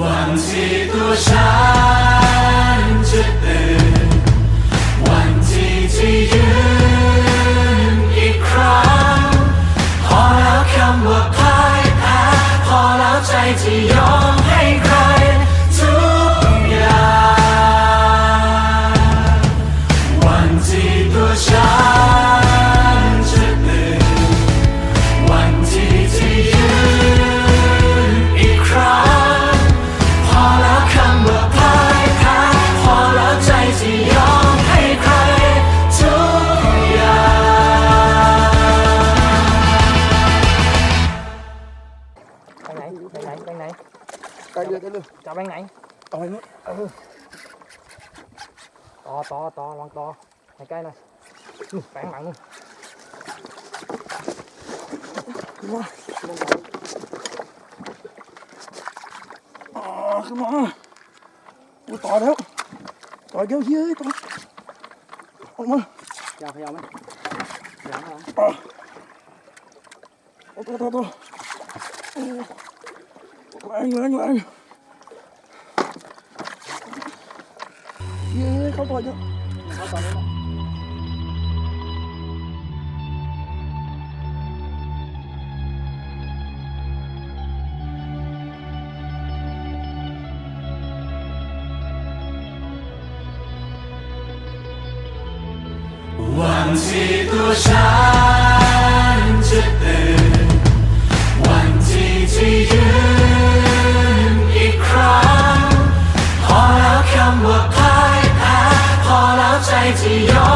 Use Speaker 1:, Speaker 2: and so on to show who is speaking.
Speaker 1: วันที่ตัวฉันจะตื่นวันที่จะยืนอีกครั้ง พอแล้วคำว่าพ่ายแพ้พอแล้วใจที่ยอม
Speaker 2: ไก
Speaker 3: ลเลยไกลเลย
Speaker 2: จะไปไหน
Speaker 3: เอาไปนู้น
Speaker 2: ต่อต่อต่อลองต่อให้ใกล้หน่อยนู่นแฝงหลังนู่น
Speaker 3: ขึ้นมาอ่าขึ้นมากูต่อแล้ว ต่อเดี๋ยวเฮ้ยต่อออกมา
Speaker 2: อยาวพยายามไหมพยายามไหม
Speaker 3: อ่าเอาต่อต่อต่อ โอ้แรงแรงแรงเฮ้ย
Speaker 1: mighty arm.